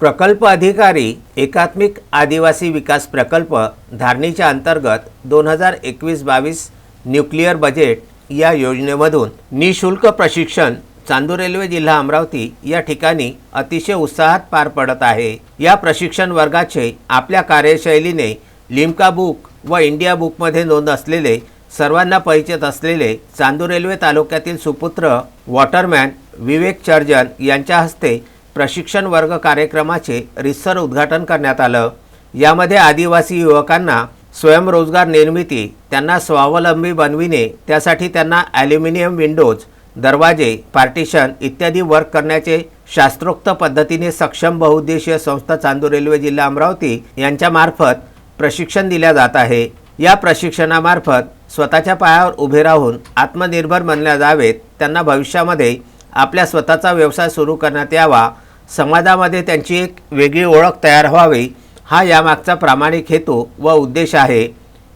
प्रकल्प अधिकारी एकात्मिक आदिवासी विकास प्रकल्प धारणीच्या अंतर्गत दोन हजार एकवीस बावीस न्यूक्लिअर बजेट या योजनेमधून निशुल्क प्रशिक्षण चांदूर रेल्वे जिल्हा अमरावती या ठिकाणी अतिशय उत्साहात पार पडत आहे. या प्रशिक्षण वर्गाचे आपल्या कार्यशैलीने लिम्का बुक व इंडिया बुकमध्ये नोंद असलेले सर्वांना परिचित असलेले चांदूर रेल्वे तालुक्यातील सुपुत्र वॉटरमॅन विवेक चर्जन यांच्या हस्ते प्रशिक्षण वर्ग कार्यक्रमाचे रिसर उद्घाटन करण्यात आलं. यामध्ये आदिवासी युवकांना स्वयंरोजगार निर्मिती त्यांना स्वावलंबी बनविणे त्यासाठी त्यांना ॲल्युमिनियम विंडोज दरवाजे पार्टिशन इत्यादी वर्क करण्याचे शास्त्रोक्त पद्धतीने सक्षम बहुउद्देशीय संस्था चांदूर रेल्वे जिल्हा अमरावती यांच्यामार्फत प्रशिक्षण दिल्या जात आहे. या प्रशिक्षणामार्फत स्वतःच्या पायावर उभे राहून आत्मनिर्भर बनल्या जावेत. त्यांना भविष्यामध्ये आपल्या स्वतःचा व्यवसाय सुरू करण्यात यावा. समाजामध्ये त्यांची एक वेगळी ओळख तयार व्हावी हा यामागचा प्रामाणिक हेतू व उद्देश आहे.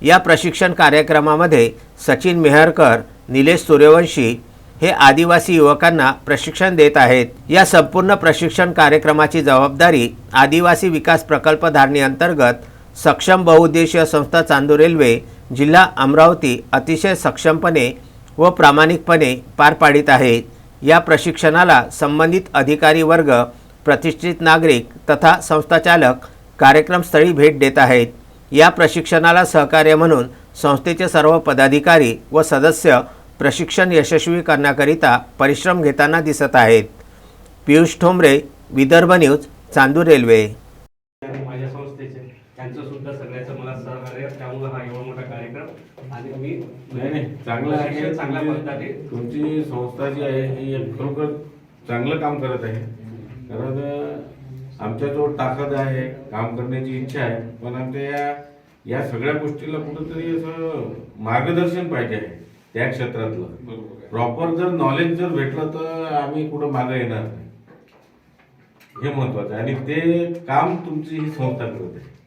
या प्रशिक्षण कार्यक्रमामध्ये सचिन मेहरकर निलेश सूर्यवंशी हे आदिवासी युवकांना प्रशिक्षण देत आहेत. या संपूर्ण प्रशिक्षण कार्यक्रमाची जबाबदारी आदिवासी विकास प्रकल्पधारणी अंतर्गत सक्षम बहुउद्देशीय संस्था चांदूर रेल्वे जिल्हा अमरावती अतिशय सक्षमपणे व प्रामाणिकपणे पार पाडित आहे. या प्रशिक्षणाला संबंधित अधिकारी वर्ग प्रतिष्ठित नागरिक तथा संस्थाचालक कार्यक्रमस्थळी भेट देत आहेत. या प्रशिक्षणाला सहकार्य म्हणून संस्थेचे सर्व पदाधिकारी व सदस्य प्रशिक्षण यशस्वी करण्याकरिता परिश्रम घेताना दिसत आहेत. Piyush Thombare Vidarbha news Chandur Railway. माझ्या संस्थेचे त्यांचं सुद्धा सगळ्याचं मला सहकार्य त्यामुळे हा एवढा मोठा कार्यक्रम. आणि मी नाही नाही चांगलं आहे तुमची- संस्था जी आहे ही एक खरोखर चांगलं काम करत आहे. कारण आमच्याजवळ ताकद आहे काम करण्याची इच्छा आहे पण आमच्या या या सगळ्या गोष्टीला कुठंतरी असं मार्गदर्शन पाहिजे आहे त्या क्षेत्रातलं. प्रॉपर जर नॉलेज जर भेटलं तर आम्ही कुठं मागे येणार नाही. हे महत्वाचं आहे. आणि ते काम तुमची ही संस्था करत. आहे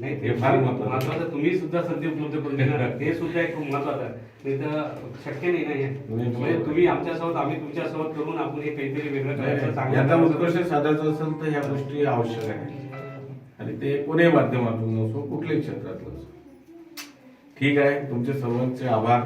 नाही ते फार. महत्वाचं तुम्ही सुद्धा संधी उपलब्ध करून देणार. ते सुद्धा एक महत्वाचं आहे नाही तर शक्य नाही हे. नाही, म्हणजे तुम्ही आमच्यासोबत आम्ही तुमच्यासोबत करून आपण हे काहीतरी वेगळं करायचं चांगलं. उत्कर्ष साधायचा असेल तर ह्या गोष्टी आवश्यक आहे आणि ते कोणत्याही माध्यमातून असो कुठल्याही क्षेत्रातलं असो ठीक आहे तुमचे सर्वांचे आभार